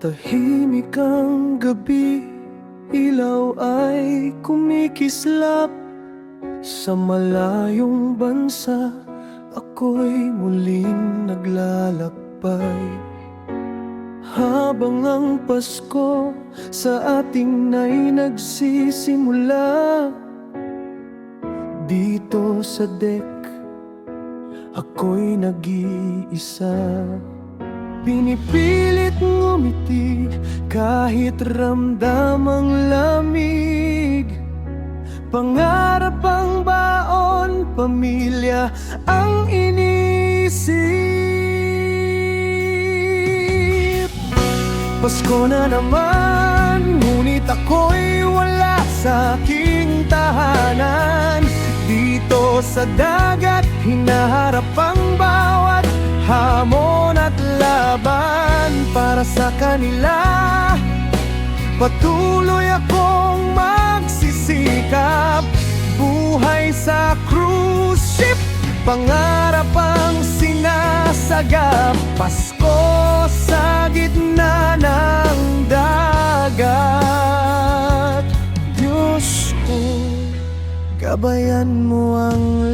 Tahimik ang gabi Ilaw ay kumikislap. Sa malayong bansa Ako'y muling naglalakbay. Habang ang Pasko sa ating na'y nagsisimula Dito sa deck, ako'y nag-iisa Pinipilit ngumiti kahit ramdam ang lamig. Pangarap ang baon, pamilya ang inisip. Pasko na naman, ngunit ako'y wala sa aking tahanan. Dito sa dagat, hinaharap ang bawat Para sa kanila, patuloy akong magsisikap. Buhay sa cruise ship, pangarap ang sinasagap. Pasko sa gitna ng dagat. Diyos ko, gabayan mo ang